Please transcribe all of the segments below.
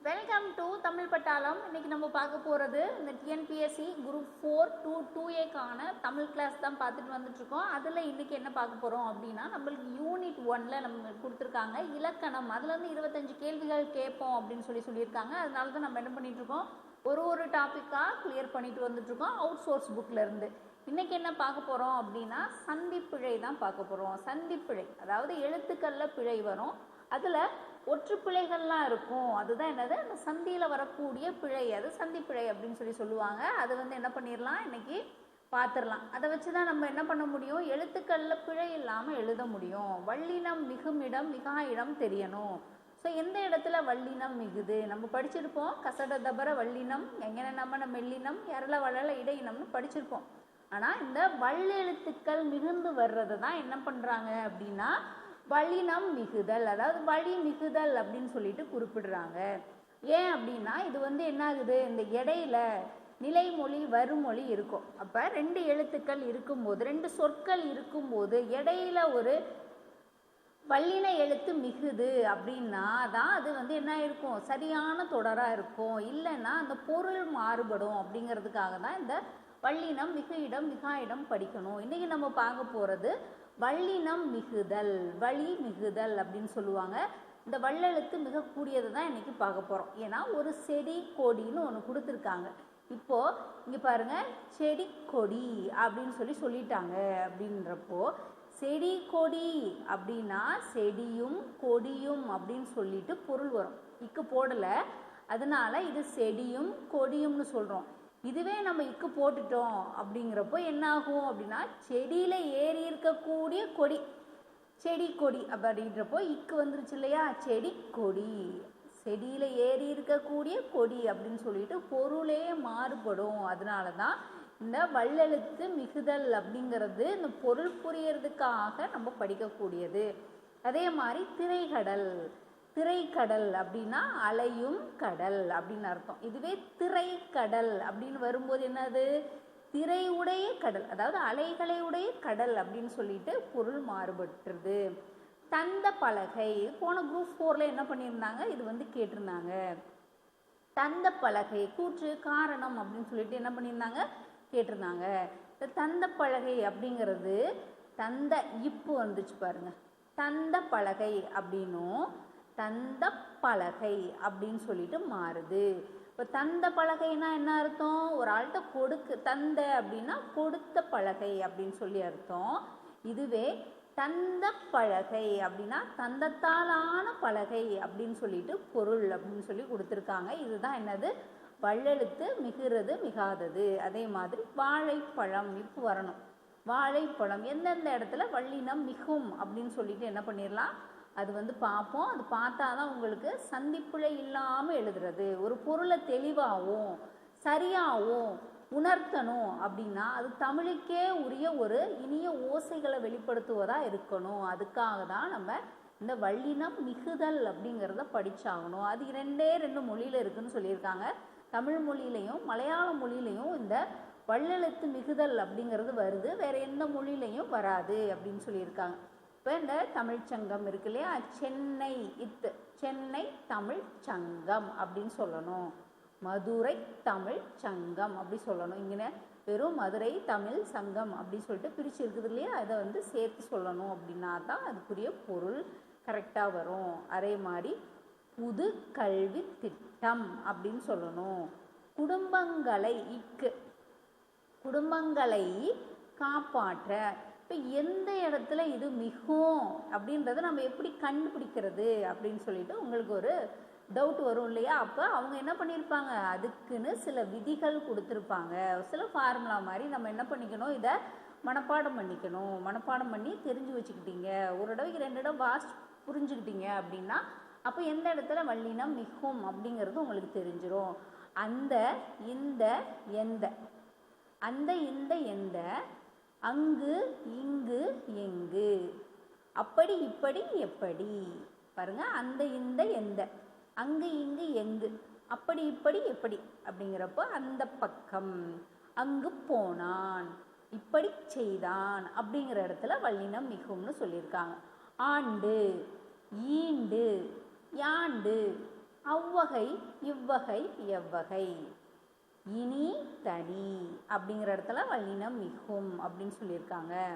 Welcome to Tamil பட்டாளம் இன்னைக்கு நம்ம பார்க்க போகிறது இந்த TNPSC group four two two ஏக்கான Tamil class தான் பார்த்துட்டு வந்துட்ருக்கோம் அதில் இன்றைக்கி என்ன பார்க்க போகிறோம் அப்படின்னா நம்மளுக்கு யூனிட் ஒனில் நம்ம கொடுத்துருக்காங்க இலக்கணம். அதுலேருந்து இருபத்தஞ்சு கேள்விகள் கேட்போம் அப்படின்னு சொல்லி சொல்லியிருக்காங்க. அதனால தான் நம்ம என்ன பண்ணிகிட்ருக்கோம் ஒரு ஒரு டாப்பிக்காக கிளியர் பண்ணிட்டு வந்துட்ருக்கோம் அவுட் சோர்ஸ் புக்கிலேருந்து இன்றைக்கி இன்னைக்கு என்ன பார்க்க போகிறோம் அப்படின்னா சந்திப்பிழை தான் பார்க்க போகிறோம் சந்திப்பிழை அதாவது எழுத்துக்களில் பிழை வரும். அதில் ஒற்று பிழைகள்லாம் இருக்கும். அதுதான் என்னது? அந்த சந்தியில் வரக்கூடிய பிழை. அது சந்திப்பிழை அப்படின்னு சொல்லி சொல்லுவாங்க. அது வந்து என்ன பண்ணிடலாம் இன்னைக்கு பார்த்துடலாம் அதை வச்சு தான் நம்ம என்ன பண்ண முடியும்? எழுத்துக்களில் பிழை இல்லாமல் எழுத முடியும். வள்ளினம் மிகுமிடம் மிகா இடம் தெரியணும். ஸோ எந்த இடத்துல வள்ளினம் மிகுது? நம்ம படிச்சிருப்போம். கசட தபர வள்ளினம் எங்கன நம்ம மெல்லினம் எரள வளல இடையினம்னு படிச்சிருப்போம். ஆனால் இந்த வள்ளெழுத்துக்கள் மிகுந்து வர்றது தான் என்ன பண்ணுறாங்க அப்படின்னா வலினம் மிகுதல் அதாவது வழி மிகுதல் அப்படின்னு சொல்லிட்டு குறிப்பிடுறாங்க. ஏன் அப்படின்னா இது வந்து என்ன ஆகுது இந்த இடையில நிலைமொழி வருமொழி இருக்கும். அப்போ ரெண்டு எழுத்துக்கள் இருக்கும்போது ரெண்டு சொற்கள் இருக்கும்போது இடையில ஒரு வல்லின எழுத்து மிகுது அப்படின்னா தான் அது வந்து என்ன இருக்கும் சரியான தொடராக இருக்கும். இல்லைன்னா அந்த பொருள் மாறுபடும் அப்படிங்கிறதுக்காக தான் இந்த வல்லினம் மிகு இடம் மிகா இடம் படிக்கணும். இன்றைக்கி நம்ம பார்க்க போகிறது வள்ளினம் மிகுதல் வழி மிகுதல் அப்படின்னு சொல்லுவாங்க. இந்த வள்ளெழுத்து மிகக்கூடியது தான் இன்றைக்கி பார்க்க போகிறோம் ஏன்னா ஒரு செடி கொடின்னு ஒன்று கொடுத்துருக்காங்க. இப்போது இங்கே பாருங்கள் செடி கொடி அப்படின்னு சொல்லி சொல்லிட்டாங்க அப்படின்றப்போ செடி கொடி அப்படின்னா செடியும் கொடியும் அப்படின்னு சொல்லிட்டு பொருள் வரும். இக்கு போடலை. அதனால் இது செடியும் கொடியும்னு சொல்கிறோம் இதுவே நம்ம இக்கு போட்டுட்டோம் அப்படிங்கிறப்போ என்ன ஆகும் அப்படின்னா செடியில் ஏறி இருக்கக்கூடிய கொடி செடி கொடி அப்படின்றப்போ இக்கு வந்துருச்சு இல்லையா? செடி கொடி. செடியில் ஏறி இருக்கக்கூடிய கொடி அப்படின்னு சொல்லிட்டு பொருளே மாறுபடும். அதனால தான் இந்த வள்ளெழுத்து மிகுதல் அப்படிங்கிறது இந்த பொருள் புரியறதுக்காக நம்ம படிக்கக்கூடியது. அதே மாதிரி திரைகடல் திரைக்கடல் அப்படின்னா அலையும் கடல் அப்படின்னு அர்த்தம். இதுவே திரைக்கடல் அப்படின்னு வரும்போது என்னது? திரை உடைய கடல் அதாவது அலைகளை உடைய கடல் அப்படின்னு சொல்லிட்டு பொருள் மாறுபட்டுருது. தந்த பலகை போன குரூப் ஃபோரில் என்ன பண்ணியிருந்தாங்க? இது வந்து கேட்டிருந்தாங்க. தந்த பலகை கூற்று காரணம் அப்படின்னு சொல்லிட்டு என்ன பண்ணியிருந்தாங்க? கேட்டிருந்தாங்க. இந்த தந்த பலகை அப்படிங்கிறது தந்த இப்பு வந்துச்சு பாருங்க. தந்த பலகை அப்படின்னும் தந்த பலகை அப்படின்னு சொல்லிட்டு மாறுது. இப்போ தந்த பலகைனா என்ன அர்த்தம்? ஒரு ஆள்கிட்ட கொடுக்கு தந்த அப்படின்னா கொடுத்த பலகை அப்படின்னு சொல்லி அர்த்தம். இதுவே தந்த பலகை அப்படின்னா தந்தத்தாலான பலகை அப்படின்னு சொல்லிட்டு பொருள் அப்படின்னு சொல்லி கொடுத்துருக்காங்க. இதுதான் என்னது? வள்ளெழுத்து மிகிறது மிகாதது. அதே மாதிரி வாழைப்பழம் இப்போ வரணும். வாழைப்பழம் எந்தெந்த இடத்துல வள்ளினம் மிகும் அப்படின்னு சொல்லிட்டு என்ன பண்ணிடலாம் அது வந்து பார்ப்போம். அது பார்த்தா தான் உங்களுக்கு சந்திப்பிழை இல்லாமல் எழுதுறது. ஒரு பொருளை தெளிவாகவும் சரியாகவும் உணர்த்தணும் அப்படின்னா அது தமிழுக்கே உரிய ஒரு இனிய ஓசைகளை வெளிப்படுத்துவதாக இருக்கணும். அதுக்காக தான் நம்ம இந்த வள்ளினம் மிகுதல் அப்படிங்கிறத படிச்சாகணும். அது இரண்டே ரெண்டு மொழியில் இருக்குதுன்னு சொல்லியிருக்காங்க. தமிழ் மொழியிலையும் மலையாள மொழியிலையும் இந்த வள்ளெழுத்து மிகுதல் அப்படிங்கிறது வருது. வேற எந்த மொழியிலையும் வராது அப்படின்னு சொல்லியிருக்காங்க. இப்போ இந்த தமிழ்ச்சங்கம் இருக்கு இல்லையா? சென்னை இத்து சென்னை தமிழ் சங்கம் அப்படின்னு சொல்லணும். மதுரை தமிழ் சங்கம் அப்படி சொல்லணும். இங்கே வெறும் மதுரை தமிழ் சங்கம் அப்படின்னு சொல்லிட்டு பிரித்து இருக்குது இல்லையா? அதை வந்து சேர்த்து சொல்லணும் அப்படின்னா தான் அதுக்குரிய பொருள் கரெக்டாக வரும். அதே மாதிரி புது கல்வி திட்டம் அப்படின்னு சொல்லணும். குடும்பங்களை இக்கு குடும்பங்களை காப்பாற்ற இப்போ எந்த இடத்துல இது மிகும் அப்படின்றத நம்ம எப்படி கண்டுபிடிக்கிறது அப்படின்னு சொல்லிட்டு உங்களுக்கு ஒரு டவுட் வரும் இல்லையா? அப்போ அவங்க என்ன பண்ணியிருப்பாங்க? அதுக்குன்னு சில விதிகள் கொடுத்துருப்பாங்க. சில ஃபார்முலா மாதிரி நம்ம என்ன பண்ணிக்கணும்? இதை மனப்பாடம் பண்ணிக்கணும். மனப்பாடம் பண்ணி தெரிஞ்சு வச்சுக்கிட்டீங்க. ஒரு தடவைக்கு ரெண்டு இடம் வாஸ்ட் புரிஞ்சுக்கிட்டீங்க அப்படின்னா அப்போ எந்த இடத்துல வள்ளினம் மிகும் அப்படிங்கிறது உங்களுக்கு தெரிஞ்சிடும் அந்த இந்த எந்த. அந்த இந்த எந்த அங்கு இங்கு எங்கு. அப்படி இப்படி எப்படி? பாருங்க அந்த இந்த எந்த. அங்கு இங்கு எங்கு. அப்படி இப்படி எப்படி? அப்படிங்கிறப்போ அந்த பக்கம். அங்கு போனான். இப்படி செய்தான். அப்படிங்கிற இடத்துல வல்லினம் மிகும்னு சொல்லியிருக்காங்க. ஆண்டு ஈண்டு யாண்டு. அவ்வகை இவ்வகை எவ்வகை. இனி தனி அப்படிங்கிற இடத்துல வல்லினம் மிகும் அப்படின்னு சொல்லியிருக்காங்க.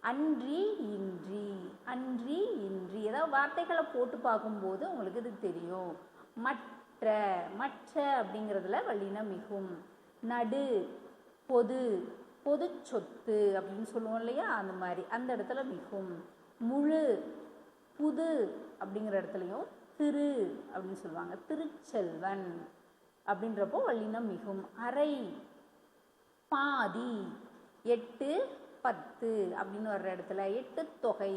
அன்றி இன்றி அன்றி இன்றி. ஏதாவது வார்த்தைகளை போட்டு பார்க்கும்போது உங்களுக்கு இது தெரியும். மற்ற மற்ற அப்படிங்கிறதுல வல்லினம் மிகும். நடு பொது பொது சொத்து அப்படின்னு சொல்லுவோம் இல்லையா? அந்த மாதிரி. அந்த இடத்துல மிகும். முழு புது அப்படிங்கிற இடத்துலையும் திரு அப்படின்னு சொல்லுவாங்க. திருச்செல்வன். அப்படின்றப்போ வல்லினம் மிகும். அரை பாதி எட்டு பத்து அப்படின்னு வர்ற இடத்துல எட்டு தொகை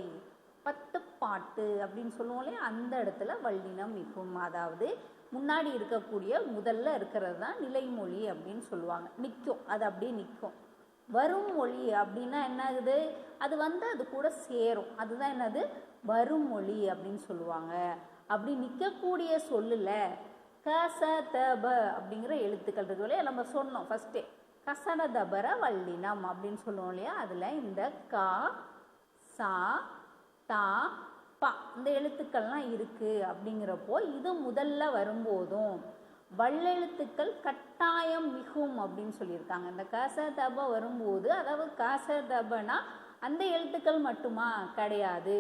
பத்து பாட்டு அப்படின்னு சொல்லுவோம் இல்லையா? அந்த இடத்துல வல்லினம் மிகும். அதாவது முன்னாடி இருக்கக்கூடிய முதல்ல இருக்கிறது தான் நிலைமொழி அப்படின்னு சொல்லுவாங்க. நிற்கும் அது அப்படியே நிற்கும் வரும் மொழி அப்படின்னா என்ன ஆகுது அது வந்து அது கூட சேரும். அதுதான் என்னது? வரும் மொழி அப்படின்னு சொல்லுவாங்க. அப்படி நிற்கக்கூடிய சொல்லில் கச தப அப்படிங்கிற எழுத்துக்கள் இருக்கு இல்லையா? நம்ம சொன்னோம் ஃபஸ்ட்டே கசன தபர வல்லினம் அப்படின்னு சொல்லுவோம் இல்லையா? அதில் இந்த கா சா தா பா இந்த எழுத்துக்கள்லாம் இருக்குது அப்படிங்கிறப்போ இது முதல்ல வரும்போதும் வல்லெழுத்துக்கள் கட்டாயம் மிகும் அப்படின்னு சொல்லியிருக்காங்க. இந்த கச தப வரும்போது அதாவது கச தபனா அந்த எழுத்துக்கள் மட்டுமா? கிடையாது.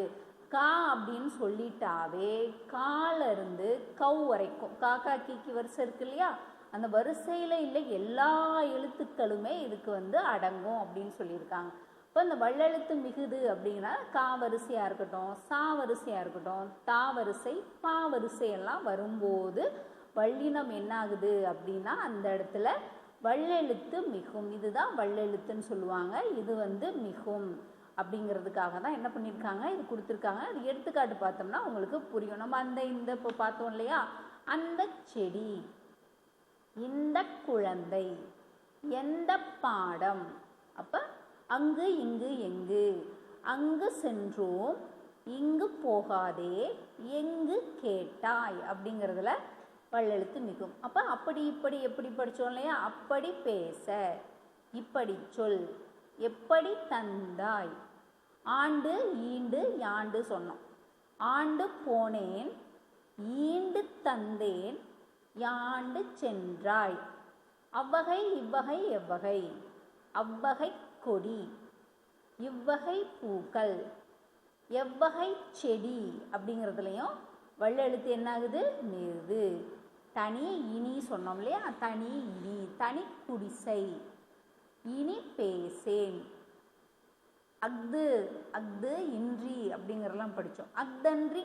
கா அப்படின்னு சொல்லிட்டாவே காலிருந்து கவு கவ் வரைக்கும். காக்கா கீக்கி வரிசை இருக்கு இல்லையா? அந்த வரிசையில் இல்லை எல்லா எழுத்துக்களுமே இதுக்கு வந்து அடங்கும் அப்படின்னு சொல்லியிருக்காங்க. இப்போ இந்த வள்ளெழுத்து மிகுது அப்படின்னா கா வரிசையாக இருக்கட்டும் சா வரிசையாக இருக்கட்டும் தா வரிசை பா வரிசையெல்லாம் வரும்போது வள்ளினம் என்ன ஆகுது அப்படின்னா அந்த இடத்துல வள்ளெழுத்து மிகும். இதுதான் வள்ளெழுத்துன்னு சொல்லுவாங்க. இது வந்து மிகும். அப்படிங்கிறதுக்காக தான் என்ன பண்ணியிருக்காங்க? இது கொடுத்துருக்காங்க. அது எடுத்துக்காட்டு பார்த்தோம்னா உங்களுக்கு புரியும். நம்ம அந்த இந்த இப்போ பார்த்தோம் இல்லையா? அந்த செடி இந்த குழந்தை எந்த பாடம்? அப்போ அங்கு இங்கு எங்கு? அங்கு சென்றோம் இங்கு போகாதே எங்கு கேட்டாய்? அப்படிங்கிறதுல வள்ளெழுத்து மிகும். அப்போ அப்படி இப்படி எப்படி படித்தோம் இல்லையா? அப்படி பேச இப்படி சொல் எப்படி தந்தாய்? ஆண்டு ஈண்டு யாண்டு சொன்னோம். ஆண்டு போனேன் ஈண்டு தந்தேன் யாண்டு சென்றாய். அவ்வகை இவ்வகை எவ்வகை. அவ்வகை கொடி இவ்வகை பூக்கள் எவ்வகை செடி அப்படிங்கிறதுலையும் வள்ளெழுத்து என்னாகுது? ஆகுது தனி இனி சொன்னோம் இல்லையா? தனி இனி தனி குடிசை. இனி பேசேன். அஃது அஃது இன்றி அப்படிங்கிறதெல்லாம் படித்தோம் அஃதன்றி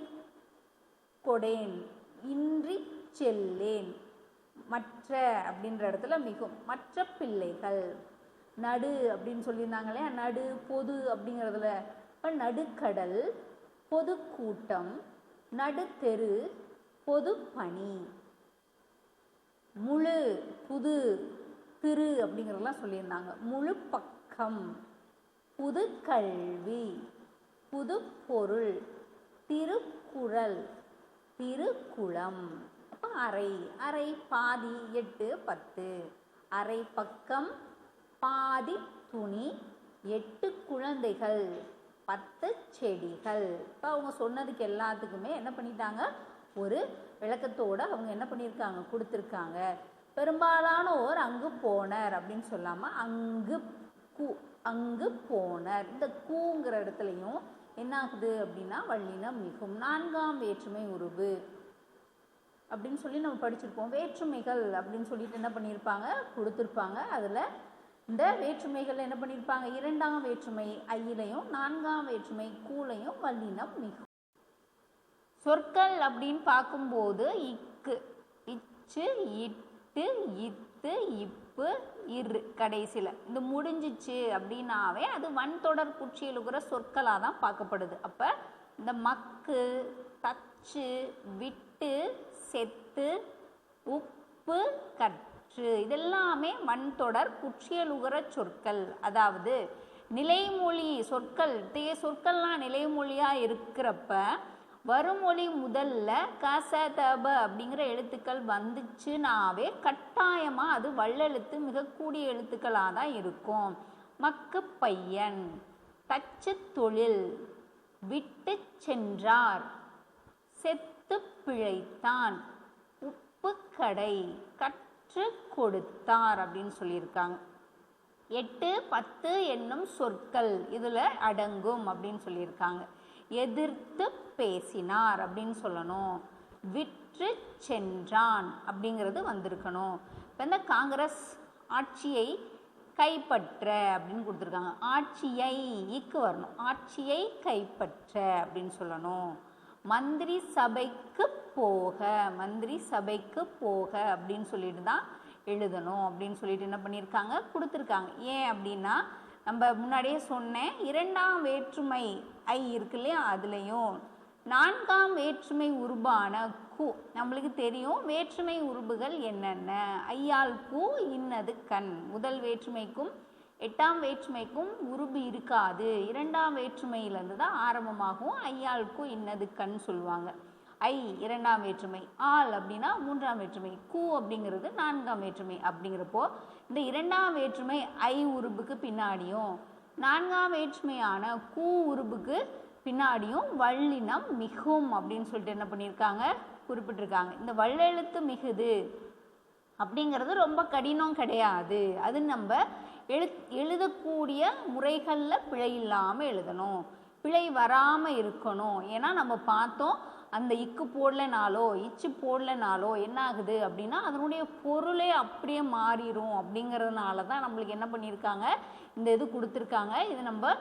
கொடேன் இன்றி செல்லேன் மற்ற அப்படின்ற இடத்துல மிகும். மற்ற பிள்ளைகள் நடு அப்படின்னு சொல்லியிருந்தாங்க இல்லையா நடு பொது அப்படிங்கிறதுல. இப்போ நடுக்கடல் பொதுக்கூட்டம் நடுத்தெரு பொது பணி முழு புது திரு அப்படிங்கிறதெல்லாம் சொல்லியிருந்தாங்க. முழு பக்கம் திருக்கல்வி. கல்வி திருக்குறள். திருக்குளம். அப்போ அரை அரை பாதி எட்டு பத்து. அரை பக்கம் பாதி துணி எட்டு குழந்தைகள் பத்து செடிகள். இப்போ அவங்க சொன்னதுக்கு எல்லாத்துக்குமே என்ன பண்ணிட்டாங்க? ஒரு விளக்கத்தோடு அவங்க என்ன பண்ணியிருக்காங்க? கொடுத்துருக்காங்க. பெரும்பாலானோர் அங்கு போனர் அப்படின்னு சொல்லாமல் அங்கு கூ அங்கு போனர். இந்த கூங்கிற இடத்துலையும் என்ன ஆகுது அப்படின்னா வள்ளினம் மிகும். நான்காம் வேற்றுமை உருவு. அப்படின்னு சொல்லி நம்ம படிச்சிருப்போம். வேற்றுமைகள் அப்படின்னு சொல்லிட்டு என்ன பண்ணியிருப்பாங்க கொடுத்துருப்பாங்க. அதில் இந்த வேற்றுமைகள் என்ன பண்ணியிருப்பாங்க இரண்டாம் வேற்றுமை ஐயிலையும் நான்காம் வேற்றுமை கூலையும் வல்லினம் மிகும். சொற்கள் அப்படின்னு பார்க்கும்போது இக்கு இச்சு இட்டு இத்து இப் உப்பு இரு கடைசியில். இது முடிஞ்சிச்சு அப்படின்னாவே அது வன்தொடர் குற்றியலுகிற சொற்களாக தான் பார்க்கப்படுது. அப்போ இந்த மக்கு தச்சு விட்டு செத்து உப்பு கற்று இதெல்லாமே வன்தொடர் குற்றியலுகிற சொற்கள். அதாவது நிலைமொழி சொற்கள் இத்தகைய சொற்கள்லாம் நிலைமொழியாக இருக்கிறப்ப வருமொழி முதல்ல கசதப அப்படிங்கிற எழுத்துக்கள் வந்துச்சுனாவே கட்டாயமாக அது வள்ளெழுத்து மிகக்கூடிய எழுத்துக்களாக தான் இருக்கும். மக்கு பையன் தச்சு தொழில் விட்டு சென்றார் செத்து பிழைத்தான் உப்பு கடை கற்று கொடுத்தார் அப்படின்னு சொல்லியிருக்காங்க. எட்டு பத்து என்னும் சொற்கள் இதில் அடங்கும் அப்படின்னு சொல்லியிருக்காங்க. எதிர்த்து பேசினார் அப்படின்னு சொல்லணும். விற்று சென்றான் அப்படிங்கிறது வந்திருக்கணும். இப்போ இந்த காங்கிரஸ் ஆட்சியை கைப்பற்ற அப்படின்னு கொடுத்துருக்காங்க. ஆட்சியை இக்கு வரணும். ஆட்சியை கைப்பற்ற அப்படின்னு சொல்லணும். மந்திரி சபைக்கு போக மந்திரி சபைக்கு போக அப்படின்னு சொல்லிட்டு தான் எழுதணும் அப்படின்னு சொல்லிட்டு என்ன பண்ணியிருக்காங்க? கொடுத்துருக்காங்க. ஏன் அப்படின்னா நம்ம முன்னாடியே சொன்னேன் இரண்டாம் வேற்றுமை ஐ இருக்கு இல்லையா? அதுலேயும். நான்காம் வேற்றுமை உருபான கு. நம்மளுக்கு தெரியும் வேற்றுமை உருபுகள் என்னென்ன? ஐயால் பூ இன்னது கண். முதல் வேற்றுமைக்கும் எட்டாம் வேற்றுமைக்கும் உருபு இருக்காது. இரண்டாம் வேற்றுமையிலேருந்து தான் ஆரம்பமாகும். ஐயால் இன்னது கண் சொல்லுவாங்க. ஐ இரண்டாம் வேற்றுமை. ஆல் அப்படின்னா மூன்றாம் வேற்றுமை. கூ அப்படிங்கிறது நான்காம் வேற்றுமை அப்படிங்கிறப்போ இந்த இரண்டாம் வேற்றுமை ஐ உருபுக்கு பின்னாடியும் நான்காம் வேற்றுமையான கூ உருபுக்கு பின்னாடியும் வல்லினம் மிகும் அப்படின்னு சொல்லிட்டு என்ன பண்ணியிருக்காங்க? குறிப்பிட்டிருக்காங்க. இந்த வல்லெழுத்து மிகுது அப்படிங்கிறது ரொம்ப கடினம் கிடையாது. அது நம்ம எழு எழுதக்கூடிய முறைகளில் பிழை இல்லாமல் எழுதணும். பிழை வராமல் இருக்கணும். ஏன்னா நம்ம பார்த்தோம் அந்த இக்கு போடலைனாலோ இச்சு போடலைனாலோ என்ன ஆகுது அப்படின்னா அதனுடைய பொருளே அப்படியே மாறிடும் அப்படிங்கிறதுனால தான் நம்மளுக்கு என்ன பண்ணியிருக்காங்க இந்த இது கொடுத்துருக்காங்க. இது நம்ம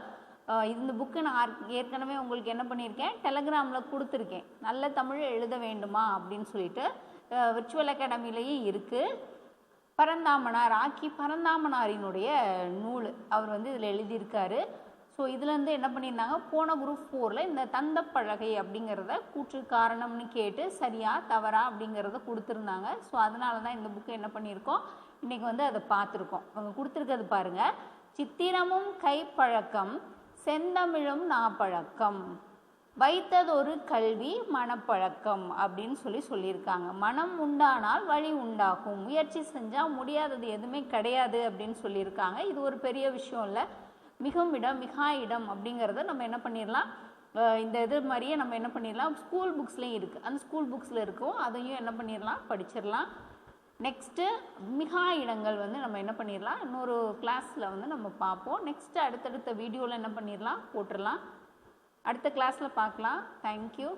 இந்த புக்கு நான் ஏற்கனவே உங்களுக்கு என்ன பண்ணியிருக்கேன் டெலகிராமில் கொடுத்துருக்கேன். நல்ல தமிழ் எழுத வேண்டுமா அப்படின்னு சொல்லிட்டு விர்ச்சுவல் அகாடமிலேயே இருக்குது பரந்தாமனார் ஆக்கி பரந்தாமனாரினுடைய நூல் அவர் வந்து இதில் எழுதியிருக்காரு. ஸோ இதுலேருந்து என்ன பண்ணியிருந்தாங்க போன குரூப் ஃபோரில் இந்த தந்தப்பழகை அப்படிங்கிறத கூற்று காரணம்னு கேட்டு சரியா தவறா அப்படிங்கிறத கொடுத்துருந்தாங்க. ஸோ அதனால தான் இந்த புக்கு என்ன பண்ணியிருக்கோம்? இன்றைக்கி வந்து அதை பார்த்துருக்கோம். அவங்க கொடுத்துருக்கிறது பாருங்கள் சித்திரமும் கைப்பழக்கம் செந்தமிழும் நாப்பழக்கம் வைத்ததொரு கல்வி மனப்பழக்கம் அப்படின்னு சொல்லி சொல்லியிருக்காங்க. மனம் உண்டானால் வழி உண்டாகும். முயற்சி செஞ்சால் முடியாதது எதுவுமே கிடையாது அப்படின்னு சொல்லியிருக்காங்க. இது ஒரு பெரிய விஷயம் இல்லை. மிகும் இடம் மிகா இடம் அப்படிங்கிறத நம்ம என்ன பண்ணிடலாம் இந்த இது மாதிரியே நம்ம என்ன பண்ணிடலாம் ஸ்கூல் புக்ஸ்லேயும் இருக்குது அந்த ஸ்கூல் புக்ஸில் இருக்கும் அதையும் என்ன பண்ணிடலாம் படிச்சிடலாம் நெக்ஸ்ட்டு மிகா இடங்கள் வந்து நம்ம என்ன பண்ணிடலாம் இன்னொரு கிளாஸில் வந்து நம்ம பார்ப்போம். நெக்ஸ்ட்டு அடுத்தடுத்த வீடியோவில் என்ன பண்ணிடலாம் போட்டுடலாம் அடுத்த கிளாஸில் பார்க்கலாம். தேங்க்யூ